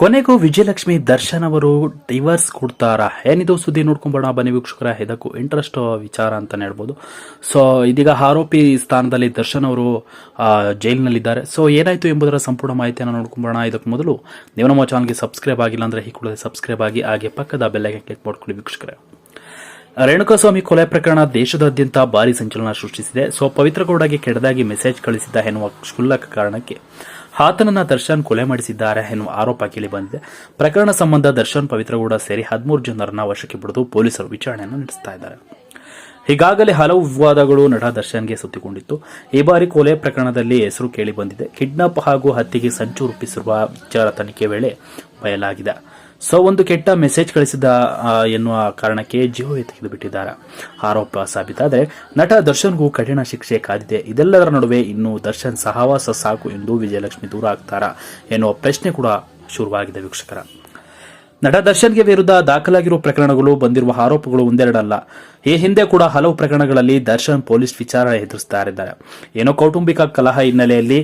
ಕೊನೆಗೂ ವಿಜಯಲಕ್ಷ್ಮಿ ದರ್ಶನ್ ಅವರು ಡಿವರ್ಸ್ ಕೊಡ್ತಾರಾ? ಏನಿದು ಸುದ್ದಿ ನೋಡ್ಕೊಂಬೋಣ ಬನ್ನಿ ವೀಕ್ಷಕರ. ಇದಕ್ಕೂ ಇಂಟ್ರೆಸ್ಟ್ ವಿಚಾರ ಅಂತ ಹೇಳ್ಬೋದು. ಸೊ ಇದೀಗ ಆರೋಪಿ ಸ್ಥಾನದಲ್ಲಿ ದರ್ಶನ್ ಅವರು ಜೈಲಿನಲ್ಲಿದ್ದಾರೆ. ಸೊ ಏನಾಯ್ತು ಎಂಬುದರ ಸಂಪೂರ್ಣ ಮಾಹಿತಿಯನ್ನು ನೋಡ್ಕೊಂಬೋಣ ಇದಕ್ಕೆ ಮೊದಲು ನೀವು ನಮ್ಮ ಚಾನಲ್ಗೆ ಸಬ್ಸ್ಕ್ರೈಬ್ ಆಗಿಲ್ಲ ಅಂದ್ರೆ ಈ ಕೂಡ ಸಬ್ಸ್ಕ್ರೈಬ್ ಆಗಿ, ಹಾಗೆ ಪಕ್ಕದ ಬೆಲ್ಲೈಕನ್ ಕ್ಲಿಕ್ ಮಾಡ್ಕೊಳ್ಳಿ ವೀಕ್ಷಕರೇ. ರೇಣುಕಾಸ್ವಾಮಿ ಕೊಲೆ ಪ್ರಕರಣ ದೇಶದಾದ್ಯಂತ ಭಾರಿ ಸಂಚಲನ ಸೃಷ್ಟಿಸಿದೆ. ಸೊ ಪವಿತ್ರಗೌಡಗೆ ಕೆಡದಾಗಿ ಮೆಸೇಜ್ ಕಳಿಸಿದ್ದ ಎನ್ನುವ ಕ್ಷುಲ್ಲಕ ಕಾರಣಕ್ಕೆ ಆತನನ್ನ ದರ್ಶನ್ ಕೊಲೆ ಮಾಡಿಸಿದ್ದಾರೆ ಎನ್ನುವ ಆರೋಪ ಕೇಳಿಬಂದಿದೆ ಪ್ರಕರಣ ಸಂಬಂಧ ದರ್ಶನ್ ಪವಿತ್ರಗೌಡ ಸೇರಿ ಹದಿಮೂರು ಜನರನ್ನ ವಶಕ್ಕೆ ಪಡೆದು ಪೊಲೀಸರು ವಿಚಾರಣೆಯನ್ನು ನಡೆಸ್ತಾ ಇದ್ದಾರೆ. ಈಗಾಗಲೇ ಹಲವು ವಿವಾದಗಳು ನಟ ದರ್ಶನ್ಗೆ ಸುತ್ತಿಕೊಂಡಿತ್ತು. ಈ ಬಾರಿ ಕೊಲೆ ಪ್ರಕರಣದಲ್ಲಿ ಹೆಸರು ಕೇಳಿ ಬಂದಿದೆ. ಕಿಡ್ನಾಪ್ ಹಾಗೂ ಹತ್ಯೆಗೆ ಸಂಚು ರೂಪಿಸಿರುವ ವಿಚಾರ ತನಿಖೆ ವೇಳೆ ಬಯಲಾಗಿದೆ. ಸೊ ಒಂದು ಕೆಟ್ಟ ಮೆಸೇಜ್ ಕಳಿಸಿದ ಎನ್ನುವ ಕಾರಣಕ್ಕೆ ಜೀವವೇ ತೆಗೆದುಬಿಟ್ಟಿದ್ದಾರೆ. ಆರೋಪ ಸಾಬೀತಾದರೆ, ನಟ ದರ್ಶನ್ಗೂ ಕಠಿಣ ಶಿಕ್ಷೆ ಕಾದಿದೆ. ಇದೆಲ್ಲದರ ನಡುವೆ ಇನ್ನು ದರ್ಶನ್ ಸಹವಾಸ ಸಾಕು ಎಂದು ವಿಜಯಲಕ್ಷ್ಮಿ ದೂರ ಆಗ್ತಾರ ಎನ್ನುವ ಪ್ರಶ್ನೆ ಕೂಡ ಶುರುವಾಗಿದೆ ವೀಕ್ಷಕರ. ನಟ ದರ್ಶನ್ಗೆ ವಿರುದ್ಧ ದಾಖಲಾಗಿರುವ ಪ್ರಕರಣಗಳು ಬಂದಿರುವ ಆರೋಪಗಳು ಒಂದೆರಡಲ್ಲ. ಈ ಹಿಂದೆ ಕೂಡ ಹಲವು ಪ್ರಕರಣಗಳಲ್ಲಿ ದರ್ಶನ್ ಪೊಲೀಸ್ ವಿಚಾರಣೆ ಎದುರಿಸ್ತಾ ಇದ್ದಾರೆ ಏನೋ ಕೌಟುಂಬಿಕ ಕಲಹ ಹಿನ್ನೆಲೆಯಲ್ಲಿ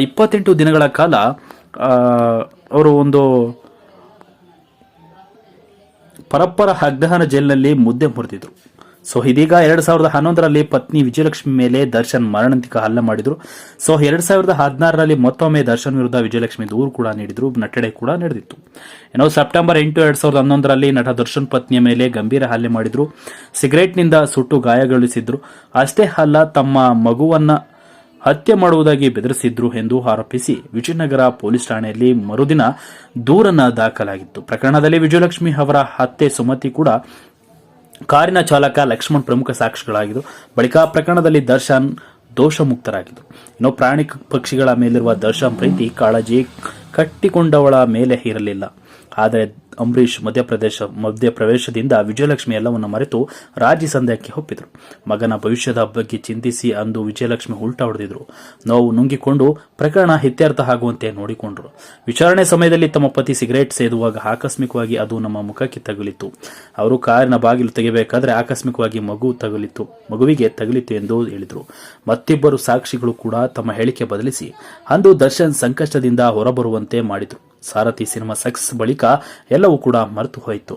ಇಪ್ಪತ್ತೆಂಟು ದಿನಗಳ ಕಾಲ ಅವರು ಒಂದು ಪರಪ್ಪರ ಅಗ್ರಹಾರ ಜೈಲಿನಲ್ಲಿ ಮುದ್ದೆ ಮುರಿದಿದ್ರು. ಸೊ, ಇದೀಗ ಎರಡ್ ಸಾವಿರದ ಹನ್ನೊಂದರಲ್ಲಿ ಪತ್ನಿ ವಿಜಯಲಕ್ಷ್ಮಿ ಮೇಲೆ ದರ್ಶನ್ ಮರಣಾಂತಿಕ ಹಲ್ಲೆ ಮಾಡಿದ್ರು. ಸೊ, ಎರಡ್ ಸಾವಿರದ ಹದಿನಾರರಲ್ಲಿ ಮತ್ತೊಮ್ಮೆ ದರ್ಶನ್ ವಿರುದ್ಧ ವಿಜಯಲಕ್ಷ್ಮಿ ದೂರು ಕೂಡ ನೀಡಿದ್ರು, ನಟಡೆ ಕೂಡ ನಡೆದಿತ್ತು. ಏನೋ, ಸೆಪ್ಟೆಂಬರ್ ಎಂಟು ಎರಡ್ ಸಾವಿರದ ಹನ್ನೊಂದರಲ್ಲಿ ನಟ ದರ್ಶನ್ ಪತ್ನಿಯ ಮೇಲೆ ಗಂಭೀರ ಹಲ್ಲೆ ಮಾಡಿದ್ರು. ಸಿಗರೇಟ್ನಿಂದ ಸುಟ್ಟು ಗಾಯಗೊಳಿಸಿದ್ರು. ಅಷ್ಟೇ ಅಲ್ಲ, ತಮ್ಮ ಮಗುವನ್ನ ಹತ್ಯೆ ಮಾಡುವುದಾಗಿ ಬೆದರಿಸಿದ್ರು ಎಂದು ಆರೋಪಿಸಿ ವಿಜಯನಗರ ಪೊಲೀಸ್ ಠಾಣೆಯಲ್ಲಿ ಮರುದಿನ ದೂರನ್ನು ದಾಖಲಾಗಿತ್ತು. ಪ್ರಕರಣದಲ್ಲಿ ವಿಜಯಲಕ್ಷ್ಮಿ ಅವರ ಹತ್ಯೆ ಸುಮತಿ ಕೂಡ ಕಾರಿನ ಚಾಲಕ ಲಕ್ಷ್ಮಣ್ ಪ್ರಮುಖ ಸಾಕ್ಷಿಗಳಾಗಿದ್ದು, ಬಳಿಕ ಪ್ರಕರಣದಲ್ಲಿ ದರ್ಶನ್ ದೋಷ ಮುಕ್ತರಾಗಿದ್ದು ಇನ್ನು ಪ್ರಾಣಿ ಪಕ್ಷಿಗಳ ಮೇಲಿರುವ ದರ್ಶನ್ ಪ್ರೀತಿ ಕಾಳಜಿ ಕಟ್ಟಿಕೊಂಡವಳ ಮೇಲೆ ಇರಲಿಲ್ಲ ಆದರೆ ಅಂಬರೀಷ್ ಮಧ್ಯಪ್ರದೇಶ, ಮಧ್ಯಪ್ರವೇಶದಿಂದ ವಿಜಯಲಕ್ಷ್ಮಿ ಎಲ್ಲವನ್ನು ಮರೆತು ರಾಜಿ ಸಂದೇಹಕ್ಕೆ ಒಪ್ಪಿದ್ರು. ಮಗನ ಭವಿಷ್ಯದ ಬಗ್ಗೆ ಚಿಂತಿಸಿ ಅಂದು ವಿಜಯಲಕ್ಷ್ಮಿ ಉಲ್ಟಾ ಹೊಡೆದಿದ್ರು. ನೋವು ನುಂಗಿಕೊಂಡು ಪ್ರಕರಣ ಇತ್ಯರ್ಥ ಆಗುವಂತೆ ನೋಡಿಕೊಂಡ್ರು. ವಿಚಾರಣೆ ಸಮಯದಲ್ಲಿ ತಮ್ಮ ಪತಿ ಸಿಗರೇಟ್ ಸೇದುವಾಗ ಆಕಸ್ಮಿಕವಾಗಿ ಅದು ನಮ್ಮ ಮುಖಕ್ಕೆ ತಗುಲಿತು ಅವರು ಕಾರಿನ ಬಾಗಿಲು ತೆಗೆಯಬೇಕಾದ್ರೆ ಆಕಸ್ಮಿಕವಾಗಿ ಮಗು ತಗುಲಿತು ಮಗುವಿಗೆ ತಗುಲಿತು ಎಂದು ಹೇಳಿದರು. ಮತ್ತಿಬ್ಬರು ಸಾಕ್ಷಿಗಳು ಕೂಡ ತಮ್ಮ ಹೇಳಿಕೆ ಬದಲಿಸಿ ಅಂದು ದರ್ಶನ್ ಸಂಕಷ್ಟದಿಂದ ಹೊರಬರುವಂತೆ ಮಾಡಿದರು. ಸಾರಥಿ ಸಿನಿಮಾ ಸಕ್ಸಸ್ ಬಳಿಕ ಎಲ್ಲವೂ ಕೂಡ ಮರೆತು ಹೋಯಿತು.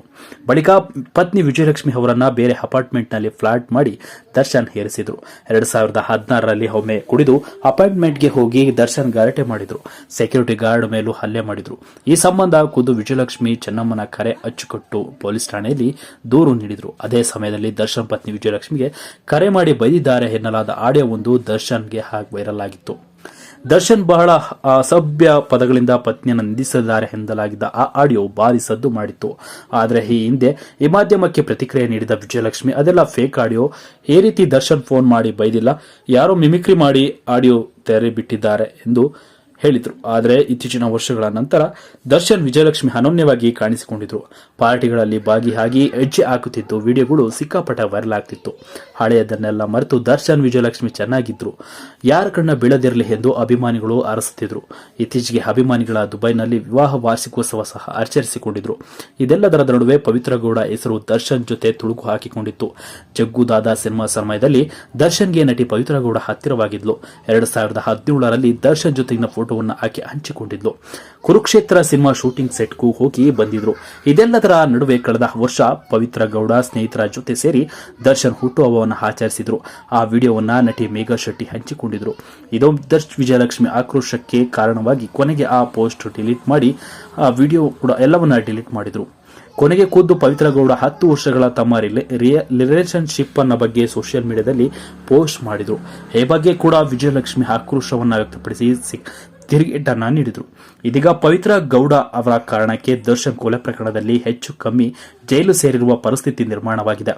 ಬಳಿಕ ಪತ್ನಿ ವಿಜಯಲಕ್ಷ್ಮಿ ಅವರನ್ನ ಬೇರೆ ಅಪಾರ್ಟ್ಮೆಂಟ್ನಲ್ಲಿ ಫ್ಲಾಟ್ ಮಾಡಿ ದರ್ಶನ್ ಹೇರಿಸಿದ್ರು. ಎರಡ್ ಸಾವಿರದ ಹದಿನಾರರಲ್ಲಿ ಒಮ್ಮೆ ಕುಡಿದು ಅಪಾರ್ಟ್ಮೆಂಟ್ಗೆ ಹೋಗಿ ದರ್ಶನ್ ಗಲಾಟೆ ಮಾಡಿದ್ರು. ಸೆಕ್ಯೂರಿಟಿ ಗಾರ್ಡ್ ಮೇಲೂ ಹಲ್ಲೆ ಮಾಡಿದ್ರು. ಈ ಸಂಬಂಧ ಖುದ್ದು ವಿಜಯಲಕ್ಷ್ಮಿ ಚೆನ್ನಮ್ಮನ ಕರೆ ಅಚ್ಚುಕಟ್ಟು ಪೊಲೀಸ್ ಠಾಣೆಯಲ್ಲಿ ದೂರು ನೀಡಿದ್ರು. ಅದೇ ಸಮಯದಲ್ಲಿ ದರ್ಶನ್ ಪತ್ನಿ ವಿಜಯಲಕ್ಷ್ಮಿಗೆ ಕರೆ ಮಾಡಿ ಬೈದಿದ್ದಾರೆ ಎನ್ನಲಾದ ಆಡಿಯೋ ಒಂದು ದರ್ಶನ್ಗೆ ಹಾಗೆ ವೈರಲ್ ಆಗಿತ್ತು. ದರ್ಶನ್ ಬಹಳ ಅಸಭ್ಯ ಪದಗಳಿಂದ ಪತ್ನಿಯನ್ನು ನಿಂದಿಸಿದ್ದಾರೆ ಎಂದಲಾಗಿದ್ದ ಆ ಆಡಿಯೋ ಭಾರಿ ಸದ್ದು ಮಾಡಿತ್ತು. ಆದರೆ ಈ ಹಿಂದೆ ಈ ಮಾಧ್ಯಮಕ್ಕೆ ಪ್ರತಿಕ್ರಿಯೆ ನೀಡಿದ ವಿಜಯಲಕ್ಷ್ಮಿ, ಅದೆಲ್ಲ ಫೇಕ್ ಆಡಿಯೋ. ಈ ರೀತಿ ದರ್ಶನ್ ಫೋನ್ ಮಾಡಿ ಬೈದಿಲ್ಲ. ಯಾರೋ ಮಿಮಿಕ್ರಿ ಮಾಡಿ ಆಡಿಯೋ ತೆರೆ ಬಿಟ್ಟಿದ್ದಾರೆ ಎಂದು ಹೇಳಿದ್ರು. ಆದರೆ ಇತ್ತೀಚಿನ ವರ್ಷಗಳ ನಂತರ ದರ್ಶನ್ ವಿಜಯಲಕ್ಷ್ಮಿ ಅನನ್ಯವಾಗಿ ಕಾಣಿಸಿಕೊಂಡಿದ್ರು. ಪಾರ್ಟಿಗಳಲ್ಲಿ ಭಾಗಿಯಾಗಿ ಹೆಜ್ಜೆ ಹಾಕುತ್ತಿದ್ದು ವಿಡಿಯೋಗಳು ಸಿಕ್ಕಾಪಟ್ಟ ವೈರಲ್ ಆಗ್ತಿತ್ತು. ಹಳೆಯದನ್ನೆಲ್ಲ ಮರೆತು ದರ್ಶನ್ ವಿಜಯಲಕ್ಷ್ಮಿ ಚೆನ್ನಾಗಿದ್ರು. ಯಾರ ಕಣ್ಣ ಬೀಳದಿರಲಿ ಎಂದು ಅಭಿಮಾನಿಗಳು ಅರಸುತ್ತಿದ್ರು. ಇತ್ತೀಚೆಗೆ ಅಭಿಮಾನಿಗಳ ದುಬೈನಲ್ಲಿ ವಿವಾಹ ವಾರ್ಷಿಕೋತ್ಸವ ಸಹ ಆಚರಿಸಿಕೊಂಡಿದ್ರು. ಇದೆಲ್ಲದರ ನಡುವೆ ಪವಿತ್ರ ಗೌಡ ಹೆಸರು ದರ್ಶನ್ ಜೊತೆ ತುಳುಕು ಹಾಕಿಕೊಂಡಿತ್ತು. ಜಗ್ಗು ದಾದಾ ಸಿನಿಮಾ ಸಮಯದಲ್ಲಿ ದರ್ಶನ್ಗೆ ನಟಿ ಪವಿತ್ರ ಗೌಡ ಹತ್ತಿರವಾಗಿದ್ಲು. ಎರಡು ಸಾವಿರದ ಹದಿನೇಳರಲ್ಲಿ ದರ್ಶನ್ ಜೊತೆಗಿನ ಫೋಟೋವನ್ನು ಆಕೆ ಹಂಚಿಕೊಂಡಿದ್ಲು. ಕುರುಕ್ಷೇತ್ರ ಸಿನಿಮಾ ಶೂಟಿಂಗ್ ಸೆಟ್ಗೂ ಹೋಗಿ ಬಂದಿದ್ರು. ಇದೆಲ್ಲದರ ನಡುವೆ ಕಳೆದ ವರ್ಷ ಪವಿತ್ರ ಗೌಡ ಸ್ನೇಹಿತರ ಜೊತೆ ಸೇರಿ ದರ್ಶನ್ ಹುಟ್ಟುಹಬ್ಬವನ್ನು ಆಚರಿಸಿದ್ರು. ಆ ವಿಡಿಯೋವನ್ನ ನಟಿ ಮೇಘಾ ಶೆಟ್ಟಿ ಹಂಚಿಕೊಂಡಿದ್ರು. ಇದು ದರ್ಶ್ ವಿಜಯಲಕ್ಷ್ಮಿ ಆಕ್ರೋಶಕ್ಕೆ ಕಾರಣವಾಗಿ ಕೊನೆಗೆ ಆ ಪೋಸ್ಟ್ ಡಿಲೀಟ್ ಮಾಡಿ, ಆ ವಿಡಿಯೋ ಕೂಡ ಎಲ್ಲವನ್ನ ಡಿಲೀಟ್ ಮಾಡಿದ್ರು. ಕೊನೆಗೆ ಖುದ್ದು ಪವಿತ್ರ ಗೌಡ ಹತ್ತು ವರ್ಷಗಳ ತಮ್ಮ ರಿಲೇಶನ್ಶಿಪ್ ಅನ್ನ ಬಗ್ಗೆ ಸೋಷಿಯಲ್ ಮೀಡಿಯಾದಲ್ಲಿ ಪೋಸ್ಟ್ ಮಾಡಿದ್ರು. ಈ ಬಗ್ಗೆ ಕೂಡ ವಿಜಯಲಕ್ಷ್ಮಿ ಆಕ್ರೋಶವನ್ನ ವ್ಯಕ್ತಪಡಿಸಿ ಟರ್ನ್ ನೀಡಿದರು ಇದೀಗ ಪವಿತ್ರ ಗೌಡ ಅವರ ಕಾರಣಕ್ಕೆ ದರ್ಶನ್ ಕೊಲೆ ಪ್ರಕರಣದಲ್ಲಿ ಹೆಚ್ಚು ಕಮ್ಮಿ ಜೈಲು ಸೇರಿರುವ ಪರಿಸ್ಥಿತಿ ನಿರ್ಮಾಣವಾಗಿದೆ.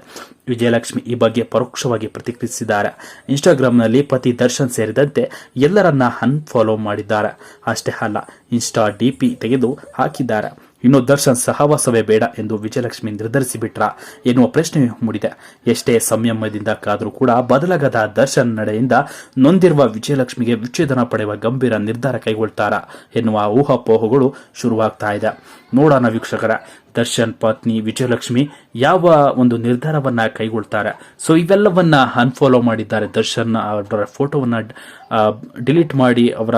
ವಿಜಯಲಕ್ಷ್ಮಿ ಈ ಬಗ್ಗೆ ಪರೋಕ್ಷವಾಗಿ ಪ್ರತಿಕ್ರಿಯಿಸಿದ್ದಾರೆ. ಇನ್ಸ್ಟಾಗ್ರಾಂನಲ್ಲಿ ಪತಿ ದರ್ಶನ್ ಸೇರಿದಂತೆ ಎಲ್ಲರನ್ನ ಅನ್ಫಾಲೋ ಮಾಡಿದ್ದಾರೆ. ಅಷ್ಟೇ ಅಲ್ಲ, ಇನ್ಸ್ಟಾ ಡಿಪಿ ತೆಗೆದು ಹಾಕಿದ್ದಾರೆ. ಇನ್ನು ದರ್ಶನ್ ಸಹವಾಸವೇ ಬೇಡ ಎಂದು ವಿಜಯಲಕ್ಷ್ಮಿ ನಿರ್ಧರಿಸಿಬಿಟ್ರ ಎನ್ನುವ ಪ್ರಶ್ನೆ ಮೂಡಿದೆ. ಎಷ್ಟೇ ಸಂಯಮದಿಂದ ಕಾದರೂ ಕೂಡ ಬದಲಾಗದ ದರ್ಶನ್ ನಡೆಯಿಂದ ನೊಂದಿರುವ ವಿಜಯಲಕ್ಷ್ಮಿಗೆ ವಿಚ್ಛೇದನ ಪಡೆಯುವ ಗಂಭೀರ ನಿರ್ಧಾರ ಕೈಗೊಳ್ತಾರ ಎನ್ನುವ ಊಹಾಪೋಹಗಳು ಶುರುವಾಗ್ತಾ ಇದೆ. ನೋಡೋಣ ವೀಕ್ಷಕರ, ದರ್ಶನ್, ಪತ್ನಿ, ವಿಜಯಲಕ್ಷ್ಮಿ ಯಾವ ಒಂದು ನಿರ್ಧಾರವನ್ನ ಕೈಗೊಳ್ತಾರೆ. ಸೊ ಇವೆಲ್ಲವನ್ನ ಅನ್ಫಾಲೋ ಮಾಡಿದ್ದಾರೆ ದರ್ಶನ್. ಅವರ ಫೋಟೋವನ್ನ ಡಿಲೀಟ್ ಮಾಡಿ ಅವರ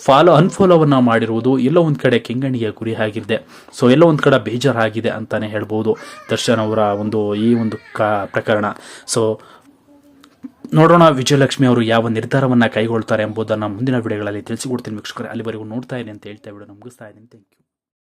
ಫಾಲೋ, ಅನ್ಫಾಲೋವನ್ನು ಮಾಡಿರುವುದು ಎಲ್ಲೋ ಒಂದು ಕಡೆ ಕೆಂಗಣಿಗೆ ಗುರಿ ಆಗಿದೆ. ಸೊ ಎಲ್ಲೋ ಒಂದು ಕಡೆ ಬೇಜಾರಾಗಿದೆ ಅಂತಾನೆ ಹೇಳ್ಬೋದು ದರ್ಶನ್ ಅವರ ಒಂದು ಈ ಒಂದು ಕ, ಪ್ರಕರಣ. ಸೊ ನೋಡೋಣ ವಿಜಯಲಕ್ಷ್ಮಿ ಅವರು ಯಾವ ನಿರ್ಧಾರವನ್ನು ಕೈಗೊಳ್ತಾರೆ ಎಂಬುದನ್ನು ಮುಂದಿನ ವಿಡಿಯೋಗಳಲ್ಲಿ ತಿಳಿಸಿಕೊಡ್ತೀನಿ ವೀಕ್ಷಕರೇ. ಅಲ್ಲಿವರೆಗೂ ನೋಡ್ತಾ ಇದ್ದೀನಿ ಅಂತ ಹೇಳ್ತಾ ವಿಡಿಯೋ ಮುಗಿಸ್ತಾ ಇದ್ದೀನಿ. Thank you